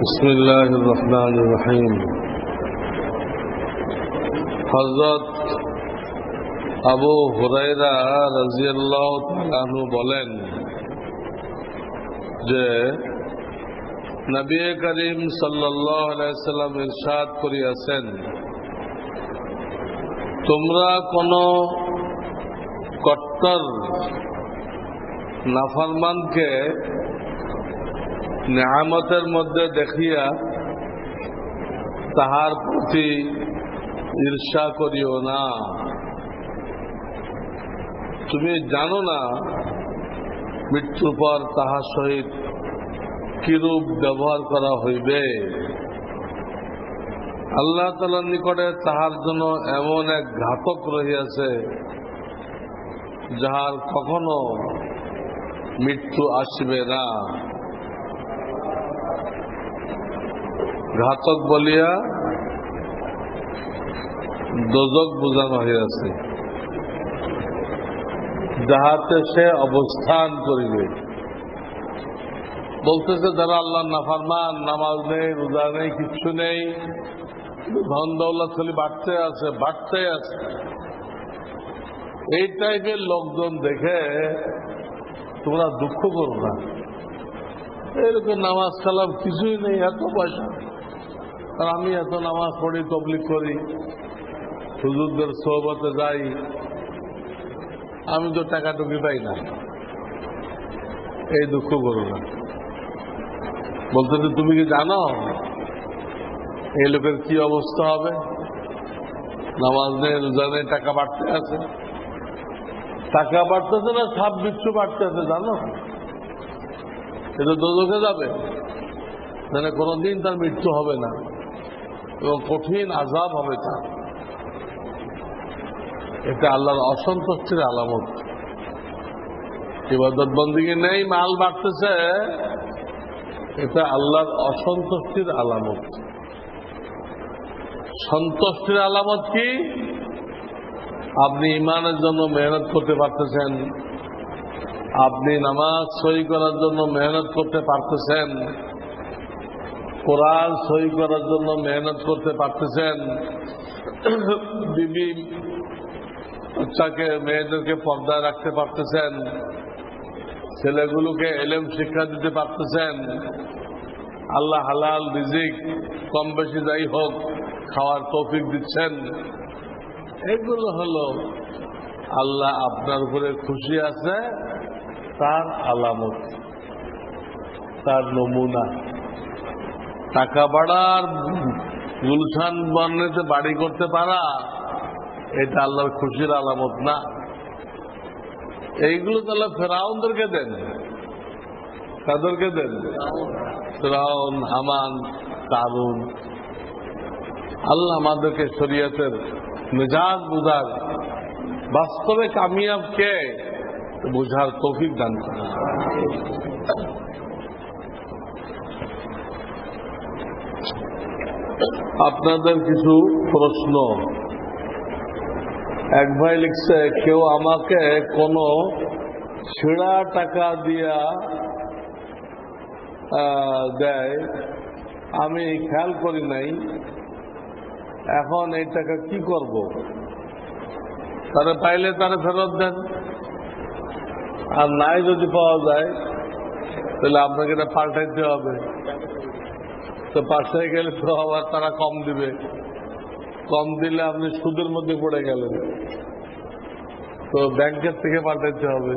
بسم الله الرحمن الرحيم হজরত আবু হুরাইরা রাজিয়াল্লাহ তালু বলেন যে নবী করিম সাল্লাহ আলাইসাল্লাম ইরশাদ করিয়াছেন তোমরা কোন কট্টর নাফরমানকে নেহামতের মধ্যে দেখিয়া তাহার প্রতি ঈর্ষা করিও না। তুমি জানো না মৃত্যুর পর তাহার সহিত কিরূপ ব্যবহার করা হইবে? আল্লাহ তালার নিকটে তাহার জন্য এমন এক ঘাতক রহিয়াছে, যাহার কখনো মৃত্যু আসবে না। ঘাতক বলিয়া দোজক বোঝানো হইয়াছে যাহাতে সে অবস্থান করিবে। বলতেছে, যারা আল্লাহ নাফারমান, নামাজ নেই, রোজা নেই, কিচ্ছু নেই ধন দৌলত খালি বাড়তে আছে বাড়তে আছে। এই টাইপের লোকজন দেখে তোমরা দুঃখ করো না। এরকম নামাজ কালাম কিছুই নেই, এত পয়সা। আর আমি এত নামাজ পড়ি তবলিক করি, হুজুরদের সোহবতে যাই, আমি তো টাকা টুকি পাই না। এই দুঃখ করো না। বলতে তুমি কি জানো এই লোকের কি অবস্থা হবে? নামাজ নেই, রোজা টাকা বাড়তে আছে। টাকা বাড়তেছে না, সাপ বিচ্ছু বাড়তেছে জানো? এটা দোদকে যাবে। মানে কোনোদিন তার মৃত্যু হবে না। এবং কঠিন আজাব হবে তার এটা আল্লাহর অসন্তুষ্টির আলামত। ইবাদত বন্দিকে নেই, মাল বাড়তেছে। এটা আল্লাহর অসন্তুষ্টির আলামত। সন্তুষ্টির আলামত কি? আপনি ইমানের জন্য মেহনত করতে পারতেছেন। আপনি নামাজ সই করার জন্য মেহনত করতে পারতেছেন। কোরআন সই করার জন্য মেহনত করতে পারতেছেন। বিবি বাচ্চাকে, মেয়েদেরকে পর্দায় রাখতে পারতেছেন। ছেলেগুলোকে এলেম শিক্ষা দিতে পারতেছেন। আল্লাহ হালাল রিজিক কম বেশি যাই হোক, খাওয়ার তৌফিক দিচ্ছেন। এগুলো হলো আল্লাহ আপনার উপরে খুশি আছে, তার আলামত, তার নমুনা। টাকা বাড়ার গুলশান বর্ণেতে বাড়ি করতে পারা, এটা আল্লাহর খুশির আলামত না। এইগুলো তাহলে ফেরাউনদেরকে দেন। কাদেরকে দেন? ফেরাউন, হামান কারুন আল্লাহ আমাদেরকে শরীয়তের মেজাজ বুঝার, বাস্তবে কামিয়াব কে বুঝার তৌফিক দান করে আপনাদের কিছু প্রশ্ন। এক ভাই লিখছে, কেউ আমাকে কোনো ছেঁড়া টাকা দিয়া দেয়? আমি খেয়াল করি নাই। এখন এই টাকা কি করব? তারা পাইলে তারা ফেরত দেন। আর নাই যদি পাওয়া যায়, তাহলে আপনাকে এটা পাল্টাইতে হবে। তো পাশে গেলে তো আবার তারা কম দিবে। কম দিলে আপনি সুদের মধ্যে পড়ে গেলেন। তো ব্যাংকের থেকে পাল্টাইতে হবে।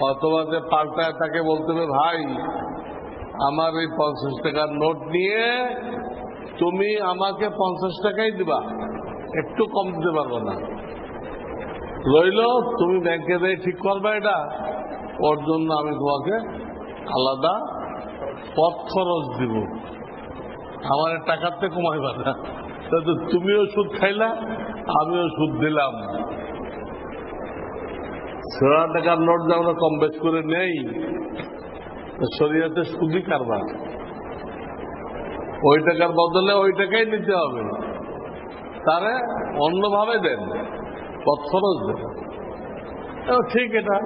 অথবা যে পাল্টায় তাকে বলতে হবে, ভাই, আমার এই পঞ্চাশ টাকার নোট নিয়ে তুমি আমাকে পঞ্চাশ টাকাই দিবা। একটু কম দিতে পারব না। রইল, তুমি ব্যাংকে দিয়ে ঠিক করবে এটা। ওর জন্য আমি তোমাকে আলাদা পথ খরচ দিব। আমার থেকে কমাইবা না। তো তুমিও সুদ খাইলা, আমিও সুদ দিলাম। ছেড়া টাকার নোট যে আমরা কম বেশ করে নেই শরীয়তে সুদই কারবার। ওই টাকার বদলে ওই টাকাই নিতে হবে। তারে অন্যভাবে দেন, পথ খরচ দেন। ঠিক এটা।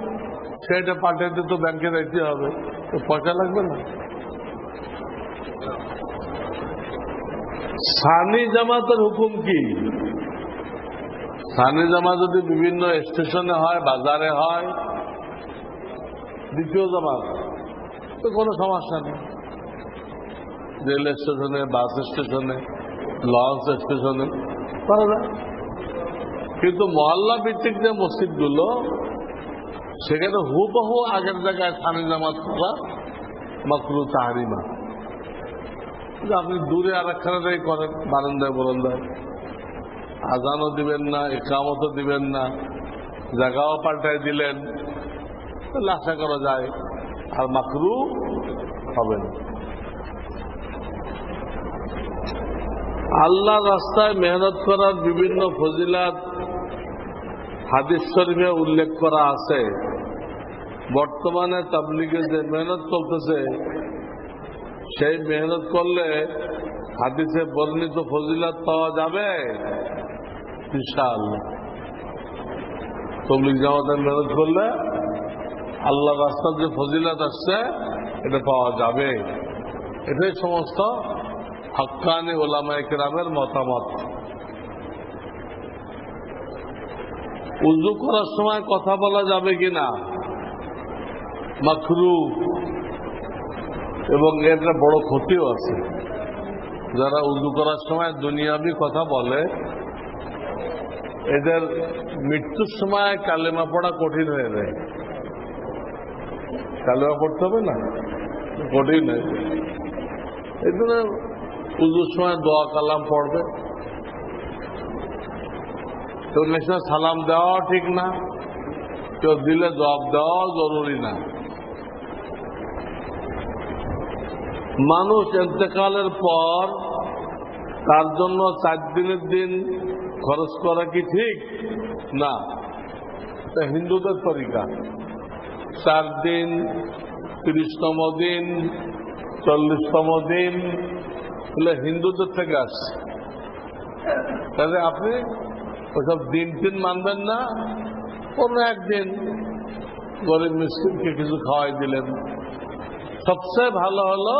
সেটা পাঠাইতে তো ব্যাংকে যাইতে হবে। তো পয়সা লাগবে না। সানি জামাতের হুকুম কি? সানি জামাত যদি বিভিন্ন স্টেশনে হয়, বাজারে হয়, দ্বিতীয় জামাত, তো কোনো সমস্যা নেই। রেল স্টেশনে, বাস স্টেশনে, লঞ্চ স্টেশনে করা যায়। কিন্তু মহল্লা ভিত্তিক যে মসজিদগুলো, সেখানে হুবহু আগের জায়গায় সানি জামাত করা মাকরু তাহারিমা। আপনি দূরে আর একখানে করেন, বারান্দায় বরান্দায়। আজানও দিবেন না একামতও দিবেন না জায়গাও পাল্টায় দিলেন, তাহলে আশা করা যায় আর মাকরু হবে না। আল্লাহ রাস্তায় মেহনত করার বিভিন্ন ফজিলাত হাদিস শরীফে উল্লেখ করা আছে। বর্তমানে তাবলিগে যে মেহনত চলতেছে সেই মেহনত করলে হাদিসে বর্ণিত ফজিলাত পাওয়া যাবে? বিশাল তবলিগ জামাতের মেহনত করলে আল্লাহ রাস্তার যে ফজিলাত আসছে, এটা পাওয়া যাবে। এটাই সমস্ত হক্কানি ওলামা একরামের মতামত। উজু করার সময় কথা বলা যাবে কিনা? মাখরু এবং এর বড় ক্ষতিও আছে। যারা উজু করার সময় দুনিয়াবি কথা বলে, এদের মৃত্যুর সময় কালেমা পড়া কঠিন হয়ে যায়। কালেমা পড়তে হবে না, কঠিন হয়ে যায়। জন্য পুজোর সময় দোয়া কালাম পড়বে। তো সালাম দেওয়া ঠিক না, কেউ দিলে জবাব দেওয়াও জরুরি না। মানুষ এতেকালের পর তার জন্য চার দিনের দিন খরচ করা কি ঠিক? না। হিন্দুদের তরিকা। চার দিন, তিরিশতম দিন, চল্লিশতম দিন, এগুলো হিন্দুদের থেকে আসছে। তাহলে আপনি ওসব দিন তিন মানবেন না। কোনো একদিন গরিব মিস্ত্রিকে কিছু খাওয়াই দিলেন। সবচেয়ে ভালো হলো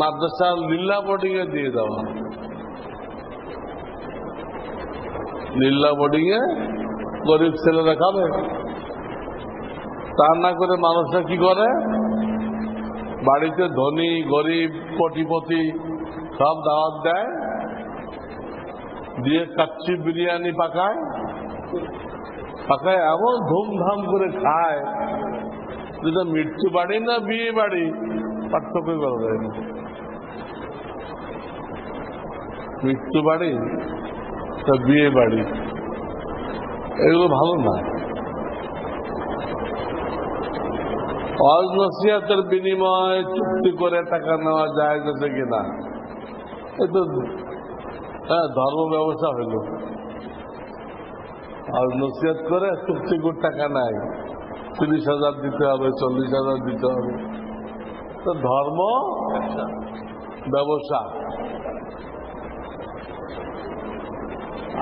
মাদ্রাসার লীলা বোর্ডিং এ দিয়ে দেওয়া। লীলা বোর্ডিং এ গরিব ছেলেরা খাবে তা না করে মানুষরা কি করে? বাড়িতে ধনী, গরিব, কোটিপতি সব দাওয়াত দেয়। দিয়ে কাচ্চি বিরিয়ানি পাকায়। পাকায় এমন ধুমধাম করে খায়। যেটা মৃত্যু বাড়ি না বিয়ে বাড়ি? পার্থক্য করা যায় না। মৃত্যু বাড়ি তা বিয়ে বাড়ি? এগুলো ভালো না। অজ নসিহাতের বিনিময়ে চুক্তি করে টাকা নেওয়া যায় যাতে কিনা? এ তো হ্যাঁ ধর্ম ব্যবসা হইল আর নসিহত করে চুক্তি করে টাকা নাই তিরিশ হাজার দিতে হবে, চল্লিশ হাজার দিতে হবে। তো ধর্ম, ব্যবসা।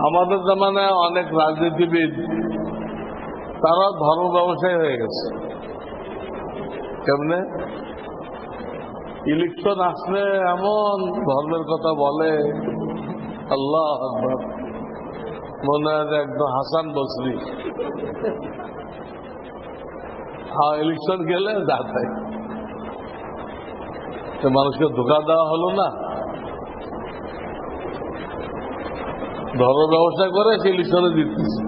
আমাদের জামানায় অনেক রাজনীতিবিদ তারা ধর্ম ব্যবসায়ী হয়ে গেছে। কেমনে? ইলেকশন আসলে এমন ধর্মের কথা বলে, আল্লাহ মনে হয় একদম হাসান বসরি। হ্যাঁ ইলেকশন গেলে যাতে মানুষকে ধোকা দেওয়া হলো না। ধর্ম ব্যবসা করে সে ইলেকশনে জিততেছে।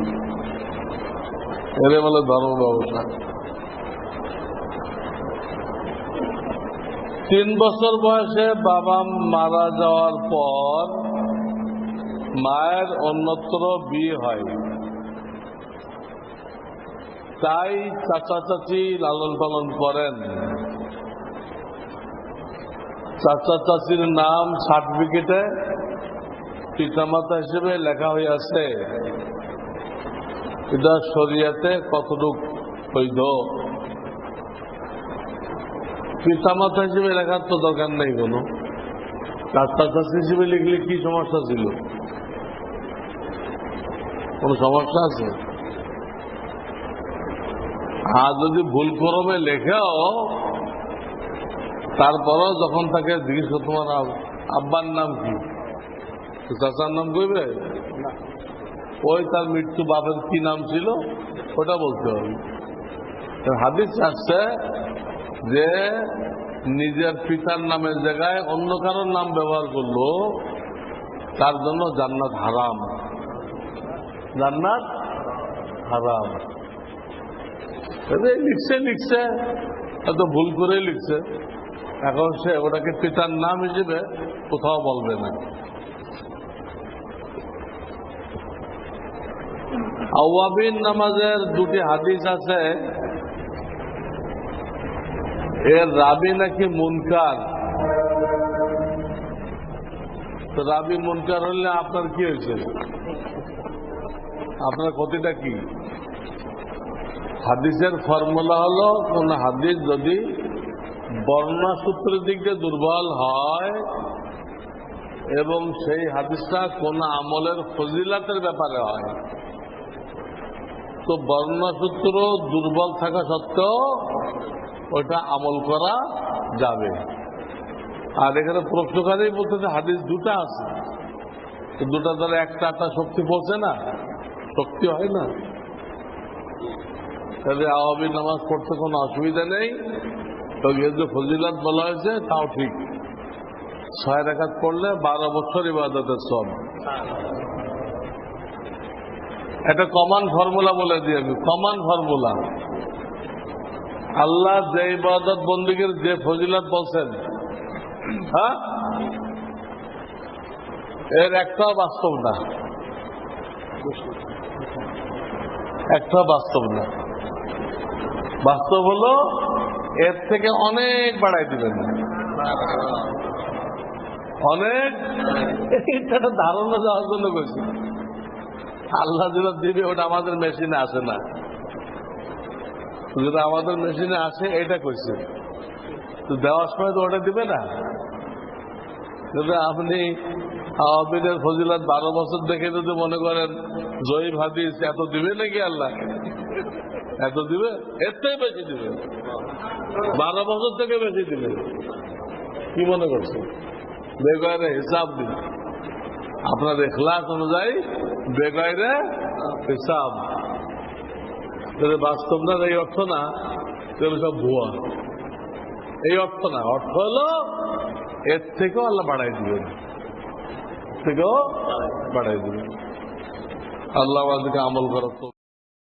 এরে বলে ধর্ম ব্যবসা তিন বছর বয়সে বাবা মারা যাওয়ার পর মায়ের অন্যত্র বিয়ে হয় তাই চাচা চাচি লালন পালন করেন। চাচা চাচির নাম সার্টিফিকেটে পিতামাতা হিসেবে লেখা হয়ে আছে। এটা শরিয়াতে কতটুক বৈধ? পিতামাতা হিসেবে লেখার তো দরকার নেই কোনো। চাচা চাচি হিসেবে লিখলে কি সমস্যা ছিল? কোন সমস্যা আছে? আর যদি ভুল করমে লেখেও তারপরও যখন তাকে জিজ্ঞেস তোমার আব্বার নাম কি? চাচার নাম কইবে? ওই তার মৃত্যু বাপের কি নাম ছিল? ওটা বলতে হবে। হাদিস আসছে যে নিজের পিতার নামের জায়গায় অন্য কারোর নাম ব্যবহার করল তার জন্য জান্নাত হারাম। জান্নাত হারাম। লিখছে লিখছে। হয়তো ভুল করে লিখছে। এখন সে ওটাকে পিতার নাম হিসেবে কোথাও বলবে না। আওয়াবিন নামাজের দুটি হাদিস আছে। এর রাবি নাকি মুনকার? তো রাবি মুনকার হলে আপনার কি হয়েছে? আপনার ক্ষতিটা কি? হাদিসের ফর্মুলা হলো, কোন হাদিস যদি বর্ণনা সূত্রের দিক দুর্বল হয় এবং সেই হাদিসটা কোন আমলের ফজিলাতের ব্যাপারে হয়, তো বর্ণনা সূত্র দুর্বল থাকা সত্ত্বেও ওটা আমল করা যাবে। আর এখানে প্রশ্নকারী বলতেছে, হাদিস দুটা আছে। দুটা দ্বারা একটা একটা শক্তি পড়ছে না? শক্তি হয় না? তাহলে আওয়ামী নামাজ পড়তে কোনো অসুবিধা নেই। তো যে ফজিলাত বলা হয়েছে, তাও ঠিক। ছয় রেখাত পড়লে বারো বছর ইবাদতের সব একটা কমান ফর্মুলা বলে দিই আমি কমন ফর্মুলা আল্লাহ যে ইবাদত বন্দীগের যে ফজিলাত বলছেন হ্যাঁ? এর একটাও বাস্তব না। একটা বাস্তব না। বাস্তব হলো এর থেকে অনেক বাড়াই দিবেন। অনেক? ধারণা দেওয়ার জন্য কইছি আল্লাহ যেটা দিবে, ওটা আমাদের মেশিনে আসে না। যেটা আমাদের মেশিনে আসে এটা কইছে। তো দেওয়ার সময় তো ওটা দিবে না। যদি আপনি আওয়াবিনের ফজিলাত বারো বছর দেখে যদি মনে করেন জয়ীব হাদিস এত দিবে নাকি আল্লাহ? এত দিবে? এর থেকে বেশি দিবে। বারো বছর থেকে বেশি দিবে। কি মনে করছে বেগয়রে হিসাব দিন। আপনার এখলাস অনুযায়ী বেগয়রে হিসাব। বাস্তব না, এই অর্থ না, তাহলে সব ভুয়া। এই অর্থ না, অর্থ হলো এর থেকেও আল্লাহ বাড়াই দিবেন। থেকেও বাড়াই দিবেন। আল্লাহ আমাদেরকে আমল করার